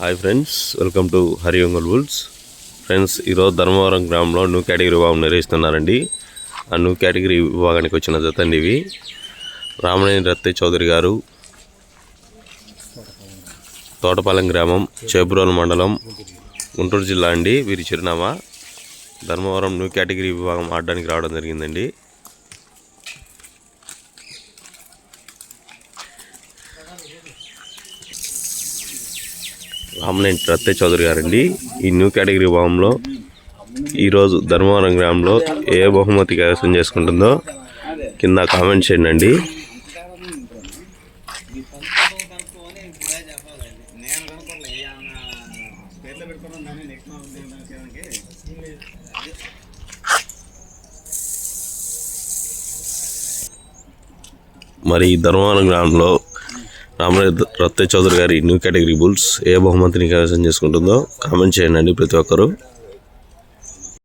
Hi friends welcome to Hari Ongole bulls friends ఈరోజు ధర్మవరం గ్రామంలో new category విభాగం నిర్వహిస్తున్నారండి. ఆ న్యూ కేటగిరీ విభాగానికి వచ్చిన జత అండి ఇవి. రామనేని రత్తే చౌదరి గారు తోటపాలెం గ్రామం చేబ్రోల్ మండలం గుంటూరు జిల్లా అండి వీరి చిరునామా. ధర్మవరం న్యూ కేటగిరీ విభాగం ఆడడానికి రావడం జరిగిందండి. రామనేని రత్తే చౌదరి గారండి. ఈ న్యూ కేటగిరీ భావంలో ఈరోజు ధర్మవరం గ్రామంలో ఏ బహుమతి కైవసం చేసుకుంటుందో కింద కామెంట్ చేయండి అండి మరి ఈ ధర్మవరం గ్రామంలో రామరెడ్డి రత్తే చౌదరి గారి న్యూ కేటగిరీ బుల్స్ ఏ బహుమతిని కైవసం చేసుకుంటుందో కామెంట్ చేయండి ప్రతి ఒక్కరూ.